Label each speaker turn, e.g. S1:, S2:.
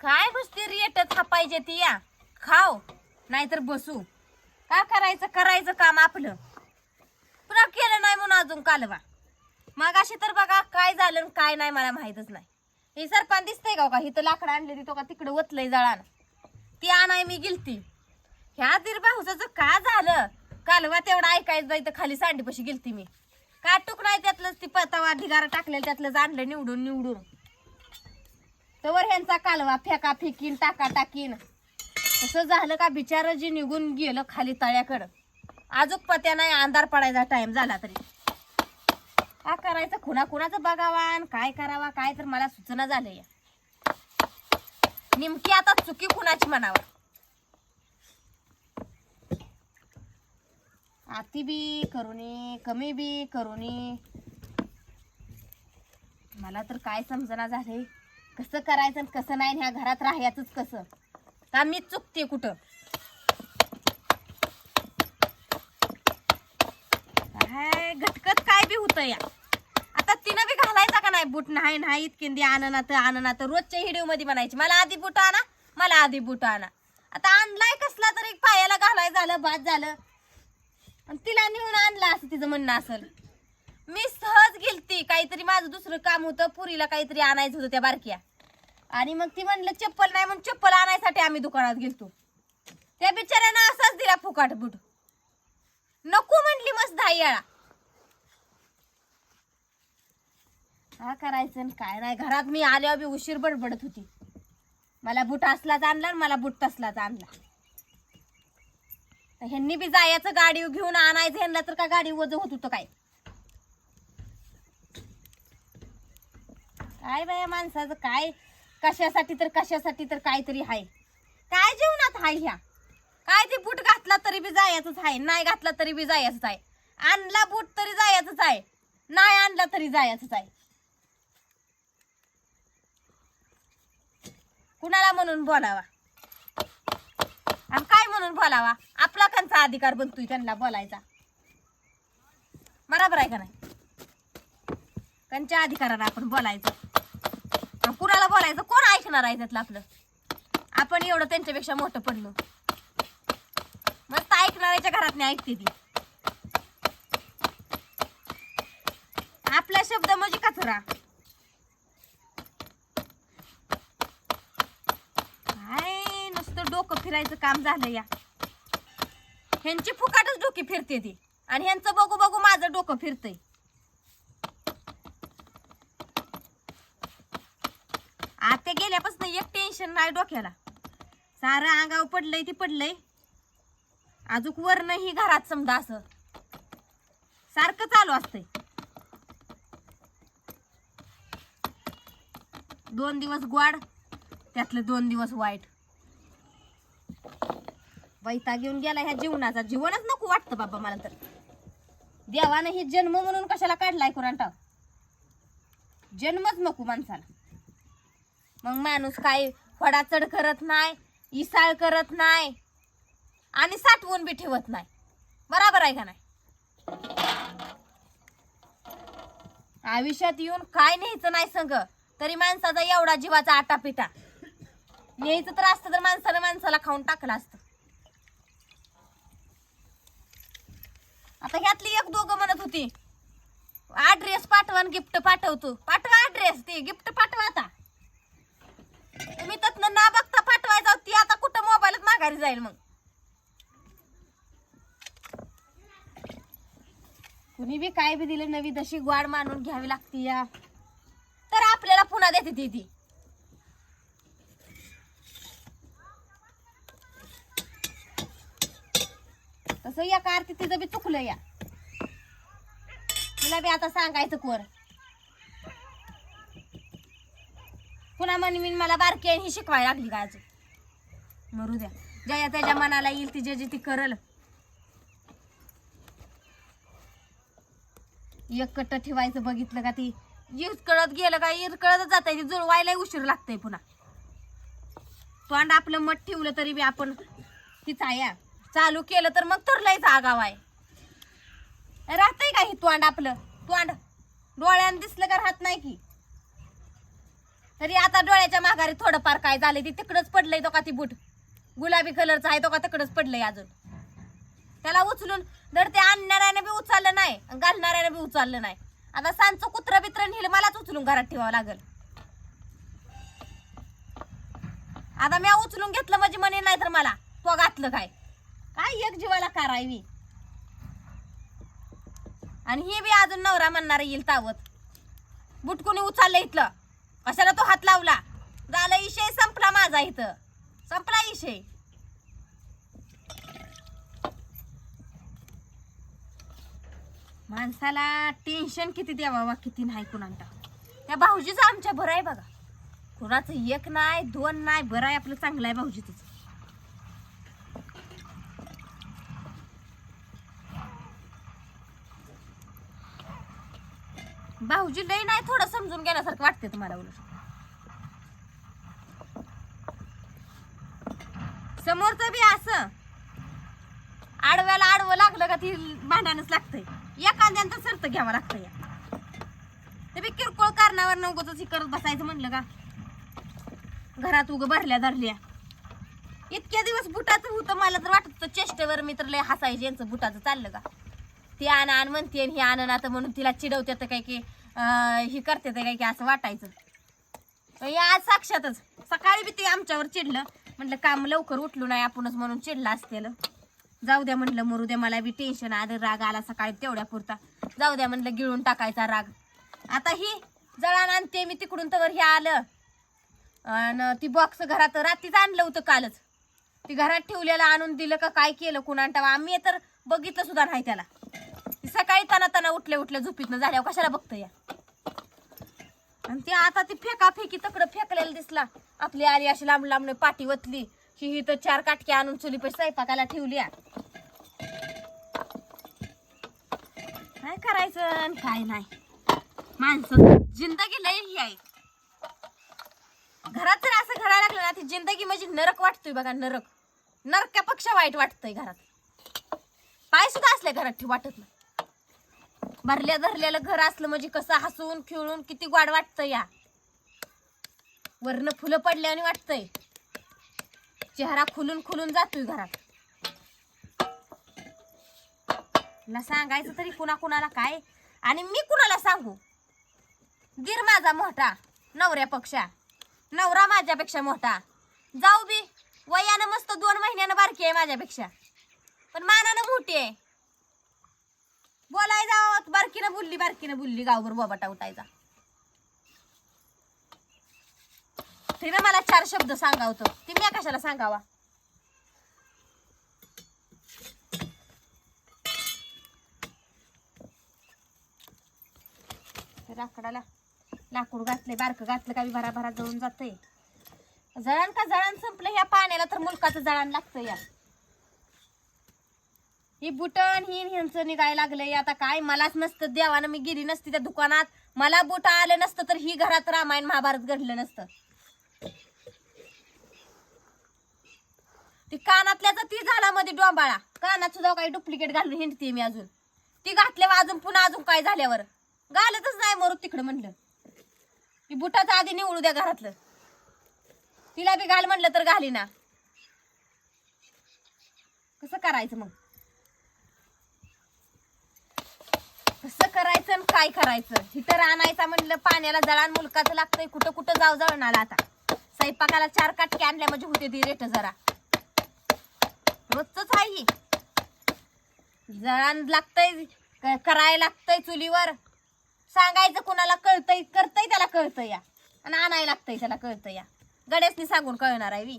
S1: काय नुसती रेट थापायचे ती या. खाव नाहीतर बसू. काय करायचं करायचं काम आपलं. पुन्हा केलं नाही म्हणून अजून कालवा. मग अशी तर बघा काय झालं आणि काय नाही मला माहीतच नाही. हे सरपान दिसतंय का हो का? हिथं लाकडं आणली ती तो का? तिकडं ओतलंय जळान. ती आणाय मी गेलती. ह्या दिरबाहुसाचं का झालं? कालवा तेवढं ऐकायचं जायचं खाली सांडीपाशी गेलती मी. काटूक नाही त्यातलंच ती पतावा ढिगारा टाकलेलं त्यातलंच आणलं निवडून निवडून. तवर ह्यांचा कालवा फेका फेकीन टाका टाकीन. तसं झालं का बिचारं जे निघून गेलं खाली तळ्याकडं. आजूक पत्या नाही अंधार पडायचा टाइम झाला तरी. का करायचं? खुणा कुणाचं बघावा आणि काय करावा? काय तर मला सूचना झालं या. नेमकी आता चुकी कुणाची म्हणावं अति बी करूनी कमी बी करूनी मला तर काय समजना झाले कसं करायचं आणि कसं नाही आणि ह्या घरात राहायचंच कसं? का मी चुकते कुठं? काय घटकत काय बी होतं या. आता तिनं बी घालायचा का नाही? बूट नाही नाही इतकिंदी आणना तर आणना तर. रोजच्या हिडिओ मध्ये म्हणायची मला आधी बूट आणा मला आधी बूट आणा. आता आणलाय कसला तरी पायाला घालाय झालं बाद झालं. आणि तिला नेऊन आणला असं तिचं म्हणणं असेल. मी सहज गेलती. काहीतरी माझं दुसरं काम होतं. पुरीला काहीतरी आणायचं होतं त्या बारक्या. आणि मग ती म्हणलं चप्पल नाही म्हणून चप्पल आणायसाठी आम्ही दुकानात गेलतो. त्या बिचाऱ्यानं असाच दिला फुकाट बुट नको म्हणली मस्त दहा येळा. काय करायचं काय नाही घरात मी आल्यावर बी उशीर बडबडत होती. मला बूट असलाच आणला आणि मला बूट तसलाच आणला. ह्यांनी बी जायचं गाडी घेऊन आणायचं ह्यांना तर का गाडी वज होत होतं काय? काय बाया माणसाचं काय कशासाठी तर कशासाठी तर काहीतरी आहे. काय जीवनात हाय ह्या? काय ते बूट घातला तरी बी जायचंच आहे नाही घातला तरी बी जायचंच आहे आणला बूट तरी जायचंच आहे नाही आणला तरी जायचंच आहे कुणाला म्हणून बोलावा? आणि काय म्हणून बोलावा? आपला कांचा अधिकार बनतोय त्यांना बोलायचा. बरोबर आहे का नाही? त्यांच्या अधिकाराला आपण बोलायचं. कुणाला बोलायचं कोण ऐकणार आहे त्यातलं आपलं? आपण एवढं त्यांच्यापेक्षा मोठं पडलो मस्त ऐकणाऱ्याच्या घरात नाही ऐकते ती. आपला शब्द म्हणजे कचरा. काय नुसतं डोकं फिरायचं काम झालं या. ह्यांची फुकाटच डोकी फिरते ती. आणि ह्यांचं बघू बघू माझं डोकं फिरतंय. ते गेल्यापासून एक टेन्शन नाही डोक्याला. सारं अंगावर पडलंय ती पडलंय. अजूक वर ही घरात समजा असं. सारखं चालू असतंय. दोन दिवस गोड त्यातले दोन दिवस वाईट. वैता घेऊन गेला ह्या जीवनाचा. जीवनच नको वाटतं बाबा मला तर. देवानं हे जन्म म्हणून कशाला काढलाय कुरांटा जन्मच नको माणसाला. मग माणूस काही फडाचड करत नाही इसाळ करत नाही आणि साठवून बी ठेवत नाही. बराबर आहे का नाही? आयुष्यात येऊन काय न्यायचं नाही संग? तरी माणसाचा एवढा जीवाचा आटा पिटा न्यायचं तर असतं तर माणसानं माणसाला खाऊन टाकलं असतं. आता ह्यातली एक दोघं म्हणत होती ऍड्रेस पाठवा गिफ्ट पाठवतो. पाठवा ऍड्रेस ते गिफ्ट पाठवा आता. तुम्ही त्यातनं ना बघता पाठवायचा ती आता कुठं मोबाईलच माघारी जाईल मग. कुणी बी काय बी दिलं नवी तशी ग्वाड मानून घ्यावी लागती या. तर आपल्याला पुन्हा देते ती ती. तसं या कारती तिचं बी चुकलं या. तिला बी आता सांगायचं कोर पुन्हा म्हणे मी मला बारकी आहे ही शिकवायला लागली का अजून? मरू द्या. ज्या त्याच्या मनाला येईल ती जे ती करल. एक कट्ट ठेवायचं बघितलं का ती? इरकळत गेलं का? ईर कळत जात ती जुळवायला उशीर लागतंय पुन्हा. तोंड आपलं मठ ठेवलं तरी बी आपण तिचा या चालू केलं तर मग तरलायचा आगाव आहे. राहतंय का ही तोंड आपलं? तोंड डोळ्यानं दिसलं का राहत नाही की? तरी आता डोळ्याच्या माघारी थोडंफार काय झालंय ती तिकडंच पडलंय तो का ती बूट? गुलाबी कलरचा आहे तो का तिकडच पडलंय अजून? त्याला उचलून जर ते आणणाऱ्याने बी उचललं नाही घालणाऱ्याने बी उचललं नाही. आता सांचं कुत्र बित्र नेलं मलाच उचलून घरात ठेवावं लागल. आता मी उचलून घेतलं म्हणजे म्हणे नाही तर मला तो घातलं काय? काय एक जीवाला करावी? आणि हे बी अजून नवरा म्हणणार येईल तावत. बुटकुनी उचललं इथलं? कशाला तो हात लावला? झाला इशय संपला माझा इथं. संपला इशय माणसाला टेन्शन किती द्यावा किती नाही कुणाला. त्या भाऊजीचं आमच्या बरं आहे बघा. कुणाचं एक नाही दोन नाही बरं आहे आपलं चांगलं आहे भाऊजीच. भाऊजी लय नाही थोडं समजून घेण्यासारखं वाटते तुम्हाला उलट. समोरचं बी असं. आडव्याला आडवं लागलं का ती भांडणच लागतंय. एखाद्यानं सरत घ्यावं लागतं या ते बी किरकोळ कारणावर नव्हतं करत बसायचं म्हणलं का? घरात उग भरल्या धरल्या. इतक्या दिवस बुटाचं होतं मला तर वाटत चेष्टेवर मी तर लय हसायचे यांचं बुटाचं चाललं का? ती आण आण म्हणते आणि ही आण आता म्हणून तिला चिडवते तर काय की हे ही करते तर काय की असं वाटायचं. आज साक्षातच. सकाळी बी ते आमच्यावर चिडलं. म्हटलं काम लवकर उठलो नाही आपणच म्हणून चिडलं असतेलं. जाऊ द्या म्हटलं मरू द्या मला बी टेन्शन आलं राग आला सकाळी तेवढ्या पुरता जाऊ द्या म्हटलं गिळून टाकायचा राग. आता ही जळान आणते मी तिकडून तर हे आलं. आणि ती बॉक्स घरात रात्रीच आणलं होतं कालच. ती घरात ठेवलेलं आणून दिलं का काय केलं कुणाला आम्ही तर बघितलं सुद्धा नाही त्याला. ती सकाळी तना तना उठल्या उठल्या झोपीतनं झाल्यावर कशाला बघतो या? आणि ती आता ती फेका फेकी तकडं फेकलेला दिसला. आपली आली अशी लांब लांब पाठी वतली. ही ही तर चार काटके आणून चुली पैसे स्वयंपाकाला ठेवली या. काय करायचं आणि काय नाही. माणसं जिंदगी लय ही आहे. घरात जर असं घडायला लागलं ना ती जिंदगी म्हणजे नरक वाटतोय बघा नरक. नरकापेक्षा वाईट वाटतंय घरात. पाय सुद्धा असले घरात ठेव वाटत नाही. भरल्या धरलेलं घर असलं म्हणजे कसं हसून खिळून किती गोड वाटतं या. वरनं फुलं पडल्याने वाटतंय. चेहरा खुलून खुलून जातोय घरात. मला सांगायचं तरी कुणा कुणाला काय? आणि मी कुणाला सांगू? गिर माझा मोठा नवऱ्यापेक्षा नवरा माझ्यापेक्षा मोठा. जाऊ बी वयानं मस्त दोन महिन्यानं बारकी आहे माझ्यापेक्षा. पण मानानं मोठी आहे. बोलाय जावं बारकीनं बोलली बारकीनं बोलली गावभर बोबाटा उठायचा. तिने मला चार शब्द सांगावतो ती मी कशाला सांगावा? लाकडाला लाकूड घातले बारकं घातलं का भरा भरा जळून जातंय. जळण का जळण संपलं ह्या पाण्याला तर मुलकाचं जळण लागतं या ही बुटन ही ह्यांचं निघायला लागलंय. आता काय? मलाच नसतं. देवानं मी गेली नसती त्या दुकानात. मला बुट आलं नसतं तर ही घरात रामायण महाभारत घडलं नसतं. ती कानातल्याचा ती झाला मध्ये डोंबाळा. कानात सुद्धा काही डुप्लिकेट घालून हिंडते मी अजून. ती घातल्यावर अजून पुन्हा अजून काय झाल्यावर? घालतच नाही मरू तिकडं म्हणलं. ती बुटाचं आधी निवडू द्या घरातलं. तिला बी घाल म्हणलं तर घाली ना कसं करायचं मग? कसं करायचं आणि काय करायचं? इथं आणायचा म्हणलं पाण्याला जळान मुलकाचं लागतंय. कुठं कुठं जाऊ जळणाला आता. स्वयंपाकाला चार काटके आणल्या म्हणजे होते ती रेट जरा. रोजच आहे जळान लागतंय करायला लागतंय चुलीवर. सांगायचं कुणाला कळतंय करतंय त्याला कळतंय या. आणि आणायला लागतंय त्याला कळतं या. गड्यासनी सांगून कळणार आहे वी.